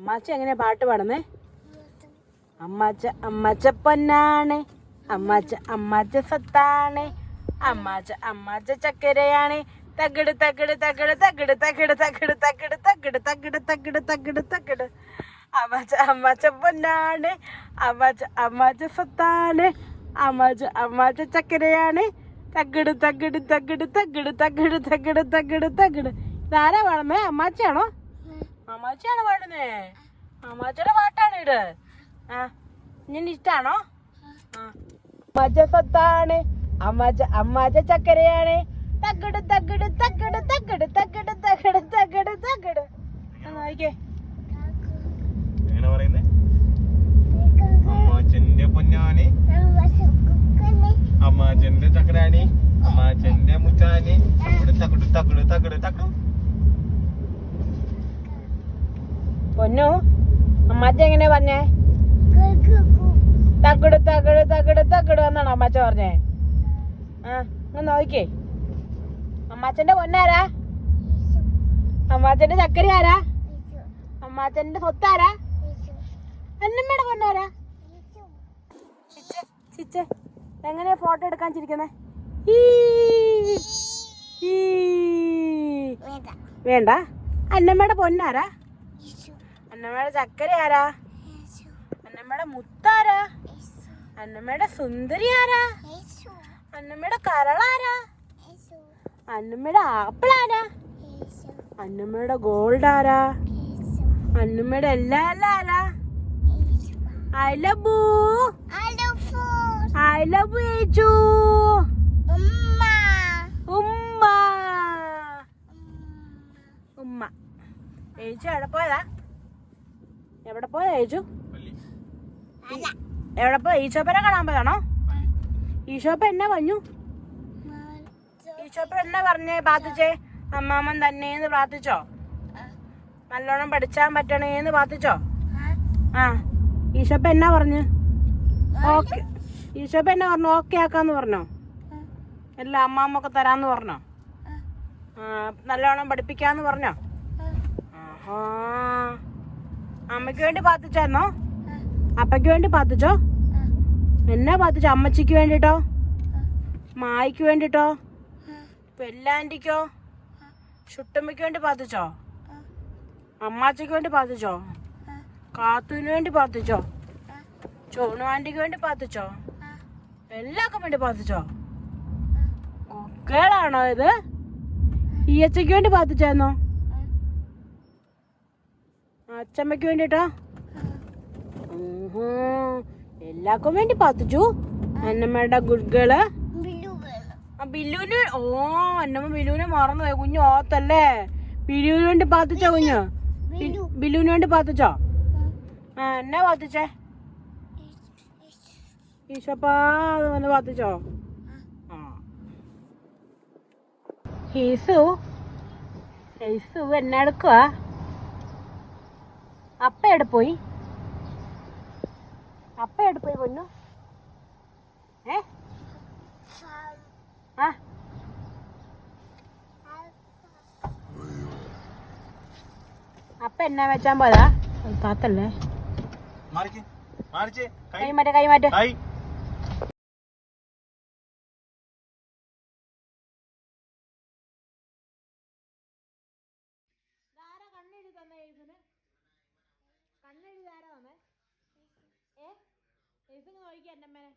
അമ്മാച്ച എങ്ങനെയാ പാട്ട് പാടുന്നേ അമ്മാച്ച അമ്മാച്ച പൊന്നാണ് അമ്മാച്ച അമ്മാച്ച സത്താണ് അമ്മാച്ച അമ്മാച്ച ചക്കരയാണ് തകിട് തകിട് തകിട് തകിട് തകിട് തകിട് തകിട് തകിട് തകിട് തകിട് തകിട് തകിട് അമ്മാച്ച അമ്മാച്ച പൊന്നാണ് അമ്മാച്ച അമ്മാച്ച സത്താണ് അമ്മാച്ച അമ്മാച്ച ചക്കരയാണ് തകിട് തകിട് തകിട് തകിട് തകിട് തകിട് തകിട് തകിട് ഇതാരാ പാടുന്നേ അമ്മാച്ചയാണോ അമ്മാച്ചിയാണ് പാടുന്നേ? അമ്മാച്ചിയുടെ പാട്ടാണ് ഇത്. ആ നിന്നെ ഇഷ്ടാണോ അമ്മാച്ച സത്താണ് അമ്മാച്ച അമ്മാച്ച ചക്കരയാണ്. തക്കട് തക്കട് തക്കട് തക്കട് തക്കട് തക്കട് തക്കട് തക്കട് പറയുന്നേ? അമ്മാച്ചന്റെ പൊന്നാനെ അമ്മാച്ചന്റെ ചക്കരാണി അമ്മാച്ചന്റെ മുറ്റാനെ തക്കട് തക്കട് തക്കട് തക്കുട് പൊന്നു അമ്മാച്ച എങ്ങനെ പറഞ്ഞേ തകിട് തകിട് തകിട് തകിട് എന്നാണോ അമ്മാച്ച പറഞ്ഞേ? ആ ഒന്ന് നോക്കിക്കേ. അമ്മാച്ചന്റെ പൊന്നാരാ അമ്മാച്ചന്റെ ചക്കര ആരാ? അമ്മാച്ചന്റെ സ്വത്താരാ അന്നമ്മയുടെ പൊന്നാരാ ചിച്ചേ, എങ്ങനെയാ ഫോട്ടോ എടുക്കാൻ ചിരിക്കുന്നേ. വേണ്ട. അന്നമ്മയുടെ പൊന്നാരാ? അന്നമ്മയുടെ ചക്കര ആരാ? അന്നമ്മയുടെ മുത്താരാ? അന്നമ്മയുടെ സുന്ദരി ആരാ? അന്നമ്മയുടെ കരളാരാ അന്നമ്മയുടെ ആപ്പിളാരാ അന്നമ്മയുടെ ഗോൾഡ് ആരാ? അന്നമ്മയുടെ എല്ലാ എല്ലാ ആരാ? ഐ ലവ് ഐ ലവ് യേച്ചു ഉമ്മ. ഉമ്മ. ഏച്ചു എവിടെ പോയതാ? എവിടെ പോയതാ ഏച്ചു എവിടെ പോയ? ഈശോപ്പനെ കാണാൻ പോയാണോ ഈശോപ്പ എന്നാ പറഞ്ഞു ഈശോപ്പ എന്നാ പറഞ്ഞേ പ്രാർത്ഥിച്ചേ. അമ്മാമ്മൻ തന്നെയെന്ന് പ്രാർത്ഥിച്ചോ? നല്ലോണം പഠിച്ചാൻ പറ്റണേന്ന് പ്രാർത്ഥിച്ചോ? ആ. ഈശോപ്പ എന്നാ പറഞ്ഞു? ഓക്കെ. ഈശോപ്പ എന്നാ പറഞ്ഞു? ഓക്കെ ആക്കാന്ന് പറഞ്ഞോ? എല്ലാം അമ്മാമ്മൊക്കെ തരാന്ന് പറഞ്ഞോ? ആ. നല്ലോണം പഠിപ്പിക്കാന്ന് പറഞ്ഞോ? ആഹാ. അമ്മയ്ക്ക് വേണ്ടി പാത്തിച്ചായിരുന്നോ അപ്പയ്ക്ക് വേണ്ടി പാത്തിച്ചോ എന്നാ പാത്തിച്ചോ അമ്മച്ചിക്ക് വേണ്ടിട്ടോ? മായിക്ക് വേണ്ടിട്ടോ? പെല്ലാന്റിക്കോ ചുട്ടമ്മയ്ക്ക് വേണ്ടി പാത്തിച്ചോ അമ്മാച്ചയ്ക്ക് വേണ്ടി പാത്തിച്ചോ കാത്തുവിന് വേണ്ടി പാത്തിച്ചോ ചോണു ആന്റിക്ക് വേണ്ടി പാത്തിച്ചോ എല്ലാവർക്കും വേണ്ടി പാത്തിച്ചോ കുക്കേളാണോ ഇത്? ഈ അച്ഛയ്ക്ക് വേണ്ടി പ്രാർത്ഥിച്ചായിരുന്നോ അച്ഛമ്മയ്ക്ക് വേണ്ടിട്ടാ? എല്ലാവർക്കും വേണ്ടി പാത്തിച്ചു അന്നമ്മയുടെ ഗുഡ്ഗൾ ആ ബില്ലുവിന് ഓ അന്നമ്മ ബില്ലുവിനെ മറന്നുപോയി. കുഞ്ഞു ഓത്തല്ലേ ബില്ലുവിന് വേണ്ടി പാത്തിച്ചോ കുഞ്ഞു? ബില്ലുവിന് വേണ്ടി പാത്തിച്ചോ ആ എന്നാ പാത്തിച്ചേ ഈശോപ്പാ അത് വന്ന് പ്രാർത്ഥിച്ചോ ആ. ഹീസു ഹീസു എന്നെ എടുക്കുക അപ്പ എവിടെ പോയി? അപ്പ എവിടെ പോയി പൊന്നു? ഏ? ആ. അപ്പ എന്നാ വെച്ചാൻ പോയതാ? താത്തല്ലേ? കൈമാറ്റ കൈമാറ്റ കൈ. കൈ കണ്ണെഴുതാരാണ് ഏ? എഴുതി നോക്കിയാ എന്റെ അമ്മേനെ?